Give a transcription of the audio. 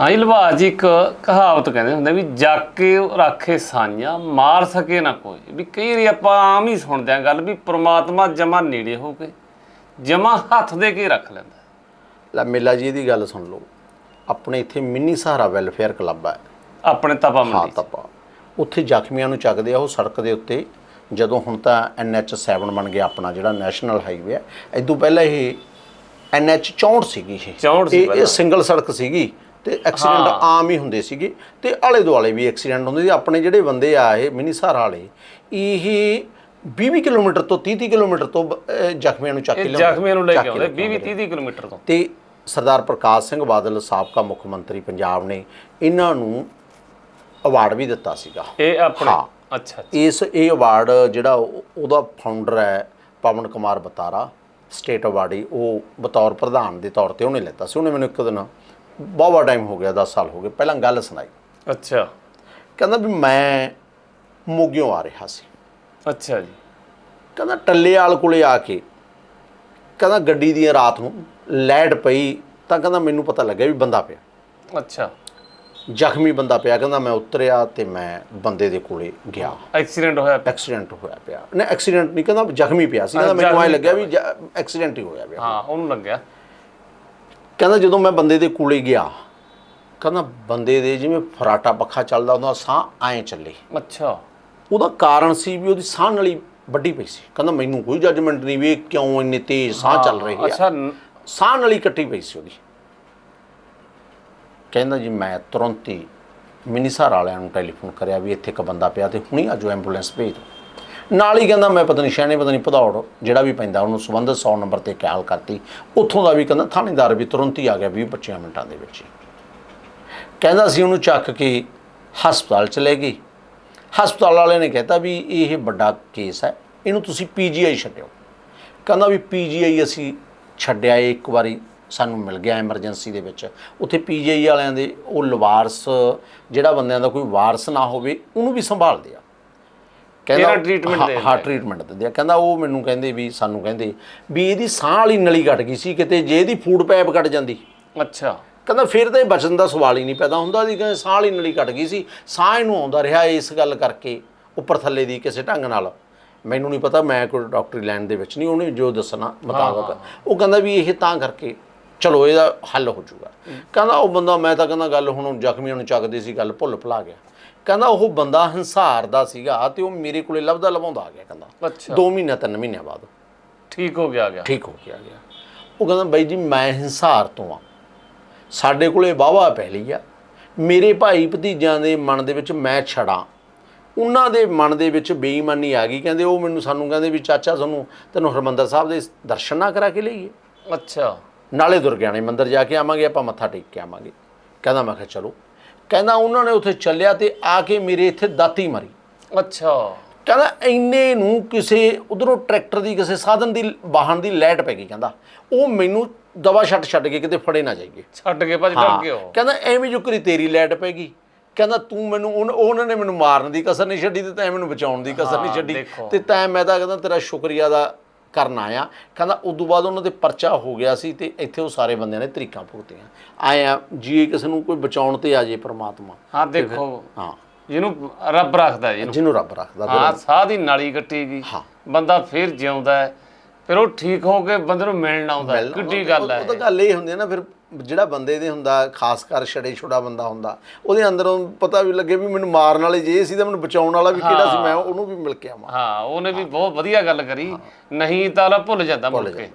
ਹਾਂ ਜੀ ਲਵਾਜ ਜੀ ਇੱਕ ਕਹਾਵਤ ਕਹਿੰਦੇ ਹੁੰਦੇ ਵੀ ਜਾਕੇ ਰਾਖੇ ਸਾਈਆਂ ਮਾਰ ਸਕੇ ਨਾ ਕੋਈ। ਵੀ ਕਈ ਵਾਰੀ ਆਪਾਂ ਆਮ ਹੀ ਸੁਣਦੇ ਆ ਗੱਲ ਵੀ ਪ੍ਰਮਾਤਮਾ ਜਮਾ ਨੇੜੇ ਹੋ ਕੇ ਜਮਾ ਹੱਥ ਦੇ ਕੇ ਰੱਖ ਲੈਂਦਾ। ਲੈ ਮੇਲਾ ਜੀ ਦੀ ਗੱਲ ਸੁਣ ਲਓ। ਆਪਣੇ ਇੱਥੇ ਮਿੰਨੀ ਸਹਾਰਾ ਵੈਲਫੇਅਰ ਕਲੱਬ ਹੈ ਆਪਣੇ ਤਪਾ ਹਾਂ ਮੰਡੀ ਤਪਾ। ਉੱਥੇ ਜ਼ਖਮੀਆਂ ਨੂੰ ਚੱਕਦੇ ਆ ਉਹ ਸੜਕ ਦੇ ਉੱਤੇ। ਜਦੋਂ ਹੁਣ ਤਾਂ NH7 ਬਣ ਗਿਆ ਆਪਣਾ ਜਿਹੜਾ ਨੈਸ਼ਨਲ ਹਾਈਵੇ ਹੈ ਇਦੋਂ ਪਹਿਲਾਂ ਇਹ NH 64 ਸੀਗੀ ਇਹ। 64 ਸੀ ਇਹ- ਇਹ ਪਹਿਲਾਂ। ਸਿੰਗਲ ਸੜਕ ਸੀਗੀ। ਤੇ ਐਕਸੀਡੈਂਟ ਆਮ ਹੀ ਹੁੰਦੇ ਸੀਗੇ। ਤੇ ਆਲੇ ਦੁਆਲੇ ਵੀ ਐਕਸੀਡੈਂਟ ਹੁੰਦੇ ਸੀ। ਆਪਣੇ ਜਿਹੜੇ ਬੰਦੇ ਆ ਇਹ ਮਿਨੀ ਸਹਾਰਾ ਵਾਲੇ ਇਹ 20 ਕਿਲੋਮੀਟਰ ਤੋਂ 30 ਕਿਲੋਮੀਟਰ ਤੋਂ ਜ਼ਖਮੀਆਂ ਨੂੰ ਚੱਕ ਕੇ ਲਿਆਉਂਦੇ- ਜ਼ਖਮੀਆਂ ਨੂੰ ਲੈ ਕੇ ਆਉਂਦੇ। ਲਿਆਉਂਦੇ। 20 30 ਕਿਲੋਮੀਟਰ ਤੋਂ। ਤੇ ਸਰਦਾਰ ਪ੍ਰਕਾਸ਼ ਸਿੰਘ ਬਾਦਲ ਸਾਬਕਾ ਮੁੱਖ ਮੰਤਰੀ ਪੰਜਾਬ ਨੇ ਇਹਨਾਂ ਨੂੰ ਅਵਾਰਡ ਵੀ ਦਿੱਤਾ ਸੀਗਾ। ਇਹ ਆਪਣੇ। ਅੱਛਾ। ਇਸ ਇਹ ਅਵਾਰਡ ਜਿਹੜਾ ਉਹ- ਉਹਦਾ ਫਾਊਂਡਰ ਹੈ ਪਵਨ ਕੁਮਾਰ ਬਤਾਰਾ। ਸਟੇਟ ਅਵਾਰਡੀ ਉਹ ਬਤੌਰ ਪ੍ਰਧਾਨ ਦੇ ਤੌਰ ਤੇ ਉਹਨੇ ਲਿੱਤਾ ਸੀ। ਉਹਨੇ ਮੈਨੂੰ ਇੱਕ ਦਿਨ ਬਹੁਤ ਟਾਈਮ ਹੋ ਗਿਆ 10 ਸਾਲ ਹੋ ਗਏ ਪਹਿਲਾਂ ਗੱਲ ਸੁਣਾਈ। ਅੱਛਾ। ਕਹਿੰਦਾ ਵੀ ਮੈਂ ਮੋਗਿਓ ਆ ਰਿਹਾ ਸੀ। ਅੱਛਾ ਜੀ। ਕਹਿੰਦਾ ਟੱਲੇਵਾਲ ਕੋਲੇ ਆ ਕੇ ਕਹਿੰਦਾ ਗੱਡੀ ਦੀ ਰਾਤ ਨੂੰ ਲਾਈਟ ਪਈ ਤਾਂ ਕਹਿੰਦਾ ਮੈਨੂੰ ਪਤਾ ਲੱਗਿਆ ਵੀ ਬੰਦਾ ਪਿਆ। ਅੱਛਾ। ਜ਼ਖਮੀ ਬੰਦਾ ਪਿਆ ਕਹਿੰਦਾ ਮੈਂ ਉਤਰਿਆ ਤੇ ਮੈਂ ਬੰਦੇ ਦੇ ਕੋਲੇ ਗਿਆ। ਐਕਸੀਡੈਂਟ ਹੋਇਆ। ਐਕਸੀਡੈਂਟ ਹੋਇਆ ਪਿਆ। ਨਹੀਂ ਐਕਸੀਡੈਂਟ ਨਹੀਂ ਕਹਿੰਦਾ ਜ਼ਖਮੀ ਪਿਆ ਸੀ। ਕਹਿੰਦਾ ਮੈਨੂੰ ਐ ਲੱਗਿਆ ਵੀ ਐਕਸੀਡੈਂਟ ਹੀ ਹੋਇਆ ਪਿਆ। ਹਾਂ ਉਹਨੂੰ ਲੱਗਿਆ। ਕਹਿੰਦਾ ਜਦੋਂ ਮੈਂ ਬੰਦੇ ਦੇ ਕੋਲੇ ਗਿਆ ਕਹਿੰਦਾ ਬੰਦੇ ਦੇ ਜਿਵੇਂ ਫਰਾਟਾ ਪੱਖਾ ਚੱਲਦਾ ਉਹਦਾ ਸਾਹ ਐਂ ਚੱਲੇ। ਅੱਛਾ। ਉਹਦਾ ਕਾਰਨ ਸੀ ਵੀ ਉਹਦੀ ਸਾਹ ਨਲੀ ਵੱਡੀ ਪਈ ਸੀ। ਕਹਿੰਦਾ ਮੈਨੂੰ ਕੋਈ ਜੱਜਮੈਂਟ ਨਹੀਂ ਵੀ ਇਹ ਕਿਉਂ ਇੰਨੇ ਤੇਜ਼ ਸਾਹ ਚੱਲ ਰਹੇ ਆ। ਅੱਛਾ। ਸਾਹ ਨਲੀ ਕੱਟੀ ਪਈ ਸੀ ਉਹਦੀ। ਕਹਿੰਦਾ ਜੀ ਮੈਂ ਤੁਰੰਤ ਹੀ ਮਿਨੀਸਾਰ ਵਾਲਿਆਂ ਨੂੰ ਟੈਲੀਫੋਨ ਕਰਿਆ ਵੀ ਇੱਥੇ ਇੱਕ ਬੰਦਾ ਪਿਆ ਤੇ ਹੁਣੀ ਆਜੋ ਐਂਬੂਲੈਂਸ ਭੇਜ ਦਿਓ। ਨਾਲ ਹੀ ਕਹਿੰਦਾ, ਮੈਂ ਪਤਾ ਨਹੀਂ, ਸ਼ਹਿਣੇ ਪਤਾ ਨਹੀਂ, ਭਦੌੜ ਜਿਹੜਾ ਵੀ ਪੈਂਦਾ, ਉਹਨੂੰ ਸੰਬੰਧਿਤ 100 ਨੰਬਰ ਤੇ ਕਾਲ ਕਰਤੀ। ਉੱਥੋਂ ਦਾ ਵੀ ਕਹਿੰਦਾ, ਥਾਣੇਦਾਰ ਵੀ ਤੁਰੰਤ ਹੀ ਆ ਗਿਆ 20 25 ਮਿੰਟਾਂ ਦੇ ਵਿੱਚ ਕਹਿੰਦਾ ਸੀ ਉਹਨੂੰ ਚੱਕ ਕੇ ਹਸਪਤਾਲ ਚਲੇ ਗਈ। ਹਸਪਤਾਲ ਵਾਲੇ ਨੇ ਕਹਿਤਾ ਵੀ ਇਹ ਵੱਡਾ ਕੇਸ ਹੈ, ਇਹਨੂੰ ਤੁਸੀਂ ਪੀਜੀਆਈ ਛੱਡਿਓ। ਕਹਿੰਦਾ ਵੀ ਪੀਜੀਆਈ ਅਸੀਂ ਛੱਡਿਆ ਇਹ ਇੱਕ ਵਾਰੀ ਸਾਨੂੰ ਮਿਲ ਗਿਆ ਐਮਰਜੈਂਸੀ ਦੇ ਵਿੱਚ। ਉੱਥੇ ਪੀਜੀਆਈ ਵਾਲਿਆਂ ਦੇ ਉਹ ਲਵਾਰਸ, ਜਿਹੜਾ ਬੰਦਿਆਂ ਦਾ ਕੋਈ ਵਾਰਸ ਨਾ ਹੋਵੇ, ਉਹਨੂੰ ਵੀ ਸੰਭਾਲਦੇ ਆ। Treatment ਹਾਂ- ਦੇ ਹਾਂ ਟ੍ਰੀਟਮੈਂਟ ਦਿੰਦੇ ਆ ਕਹਿੰਦਾ ਉਹ ਮੈਨੂੰ ਕਹਿੰਦੇ ਵੀ ਸਾਨੂੰ ਕਹਿੰਦੇ ਵੀ ਇਹਦੀ ਸਾਹ ਵਾਲੀ ਨਲੀ ਕੱਟ ਗਈ ਸੀ ਕਿਤੇ ਜੇ ਇਹਦੀ ਫੂਡ ਪਾਈਪ ਕੱਟ ਜਾਂਦੀ। ਅੱਛਾ। ਕਹਿੰਦਾ ਫਿਰ ਤਾਂ ਇਹ ਬਚਣ ਦਾ ਸਵਾਲ ਹੀ ਨਹੀਂ ਪੈਦਾ ਹੁੰਦਾ ਸੀ ਕਿ ਸਾਹ ਵਾਲੀ ਨਲੀ ਕੱਟ ਗਈ ਸੀ ਸਾਹ ਇਹਨੂੰ ਆਉਂਦਾ ਰਿਹਾ ਇਸ ਗੱਲ ਕਰਕੇ ਉੱਪਰ ਥੱਲੇ ਦੀ ਕਿਸੇ ਢੰਗ ਨਾਲ। ਮੈਨੂੰ ਨਹੀਂ ਪਤਾ ਮੈਂ ਕੋਈ ਡਾਕਟਰੀ ਲਾਈਨ ਦੇ ਵਿੱਚ ਨਹੀਂ ਉਹਨੇ ਜੋ ਦੱਸਣਾ ਮੁਤਾਬਕ। ਉਹ ਕਹਿੰਦਾ ਵੀ ਇਹ ਤਾਂ ਕਰਕੇ ਚਲੋ ਇਹਦਾ ਹੱਲ ਹੋ ਜਾਊਗਾ। ਕਹਿੰਦਾ ਉਹ ਬੰਦਾ ਮੈਂ ਤਾਂ ਕਹਿੰਦਾ ਗੱਲ ਹੁਣ ਜ਼ਖਮੀਆਂ ਨੂੰ ਚੱਕਦੀ ਸੀ ਗੱਲ ਭੁੱਲ ਭੁਲਾ ਗਿਆ। ਕਹਿੰਦਾ ਉਹ ਬੰਦਾ ਹੰਸਾਰ ਦਾ ਸੀਗਾ ਤੇ ਉਹ ਮੇਰੇ ਕੋਲੇ ਲੱਭਦਾ ਲਵਾਉਂਦਾ ਆ ਗਿਆ ਕਹਿੰਦਾ। ਅੱਛਾ। 2 ਮਹੀਨੇ ਤਿੰਨ ਮਹੀਨਿਆਂ ਬਾਅਦ। ਠੀਕ ਹੋ ਗਿਆ ਗਿਆ। ਠੀਕ ਹੋ ਕੇ ਆ ਗਿਆ। ਉਹ ਕਹਿੰਦਾ ਬਾਈ ਜੀ ਮੈਂ ਹਿੰਸਾਰ ਤੋਂ ਆ। ਸਾਡੇ ਕੋਲੇ ਵਾਹਵਾ ਪੈ ਲਈ ਆ। ਮੇਰੇ ਭਾਈ ਭਤੀਜਿਆਂ ਦੇ ਮਨ ਦੇ ਵਿੱਚ ਮੈਂ ਛੜਾਂ। ਉਹਨਾਂ ਦੇ ਮਨ ਦੇ ਵਿੱਚ ਬੇਈਮਾਨੀ ਆ ਗਈ। ਕਹਿੰਦੇ ਉਹ ਮੈਨੂੰ ਸਾਨੂੰ ਕਹਿੰਦੇ ਵੀ ਚਾਚਾ ਤੁਹਾਨੂੰ ਤੈਨੂੰ ਹਰਮੰਦਰ ਸਾਹਿਬ ਦੇ ਦਰਸ਼ਨ ਨਾ ਕਰਾ ਕੇ ਲਈਏ। ਅੱਛਾ। ਨਾਲੇ ਦੁਰਗਿਆਣੇ ਮੰਦਿਰ ਜਾ ਕੇ ਆਵਾਂਗੇ ਆਪਾਂ ਮੱਥਾ ਟੇਕ ਕੇ ਆਵਾਂਗੇ। ਕਹਿੰਦਾ ਮੈਂ ਕਿਹਾ ਚਲੋ। ਕਹਿੰਦਾ ਉਹਨਾਂ ਨੇ ਉੱਥੇ ਚੱਲਿਆ ਤੇ ਆ ਕੇ ਮੇਰੇ ਇੱਥੇ ਦਾਤੀ ਮਾਰੀ। ਅੱਛਾ। ਕਹਿੰਦਾ ਇੰਨੇ ਨੂੰ ਕਿਸੇ ਉਧਰੋਂ ਟਰੈਕਟਰ ਦੀ ਕਿਸੇ ਸਾਧਨ ਦੀ ਵਾਹਨ ਦੀ ਲਾਈਟ ਪੈ ਗਈ। ਕਹਿੰਦਾ ਉਹ ਮੈਨੂੰ ਦਵਾ ਛੱਡ ਛੱਡ ਕੇ ਕਿਤੇ ਫੜੇ ਨਾ ਜਾਈਏ। ਛੱਡ ਕੇ ਭੱਜ ਡਰ ਗਿਆ। ਕਹਿੰਦਾ ਐਵੇਂ ਜੋ ਕਰੀ ਤੇਰੀ ਲਾਈਟ ਪੈ ਗਈ। ਕਹਿੰਦਾ ਤੂੰ ਮੈਨੂੰ ਉਹਨਾਂ ਨੇ ਮੈਨੂੰ ਮਾਰਨ ਦੀ ਕਸਰ ਨਹੀਂ ਛੱਡੀ ਤੇ ਤੈਂ ਮੈਨੂੰ ਬਚਾਉਣ ਦੀ ਕਸਰ ਨਹੀਂ ਛੱਡੀ। ਤੇ ਤੈਂ ਮੈਂ ਤਾਂ ਕਹਿੰਦਾ ਤੇਰਾ ਸ਼ੁਕਰੀਆ ਦਾ ਕਰਨ ਆਇਆ ਕਹਿੰਦਾ ਉਦੋਂ ਬਾਅਦ ਉਹਨਾਂ ਦੇ ਪਰਚਾ ਹੋ ਗਿਆ ਸੀ ਤੇ ਇੱਥੇ ਉਹ ਸਾਰੇ ਬੰਦਿਆਂ ਨੇ ਤਰੀਕਾਂ ਭੁਗਤੀਆਂ। ਆਏ ਆ ਜੀ ਕਿਸੇ ਨੂੰ ਕੋਈ ਬਚਾਉਣ ਤੇ ਆ ਜੇ ਪ੍ਰਮਾਤਮਾ। ਹਾਂ ਦੇਖੋ ਹਾਂ। ਜਿਹਨੂੰ ਰੱਬ ਰੱਖਦਾ ਜਿਹਨੂੰ। ਜਿਹਨੂੰ ਰੱਬ ਰੱਖਦਾ ਹਾਂ ਸਾਹ ਦੀ ਨਾਲੀ ਕੱਟੀ ਗਈ ਹਾਂ। ਬੰਦਾ ਫਿਰ ਜਿਉਂਦਾ ਹੈ ਫਿਰ ਉਹ ਠੀਕ ਹੋ ਕੇ ਬੰਦੇ ਨੂੰ ਮਿਲਣ ਆਉਂਦਾ ਕਿੱਡੀ ਗੱਲ ਹੈ ਉਹ ਤਾਂ ਗੱਲ ਇਹ ਹੁੰਦੀ ਹੈ ਨਾ ਫਿਰ ਜਿਹੜਾ ਬੰਦੇ ਦੇ ਹੁੰਦਾ ਖਾਸ ਕਰ ਛੜੇ ਛੋੜਾ ਬੰਦਾ ਹੁੰਦਾ ਉਹਦੇ ਅੰਦਰੋਂ ਪਤਾ ਵੀ ਲੱਗੇ ਵੀ ਮੈਨੂੰ ਮਾਰਨ ਵਾਲੇ ਜੇ ਸੀ ਤਾਂ ਮੈਨੂੰ ਬਚਾਉਣ ਵਾਲਾ ਵੀ ਕਿਹੜਾ ਸੀ ਮੈਂ ਉਹਨੂੰ ਵੀ ਮਿਲ ਕੇ ਆਵਾਂ। ਹਾਂ ਉਹਨੇ ਵੀ ਬਹੁਤ ਵਧੀਆ ਗੱਲ ਕਰੀ। ਨਹੀਂ ਤਾਂ ਲਾ ਭੁੱਲ ਜਾਂਦਾ ਮੁੜ ਕੇ।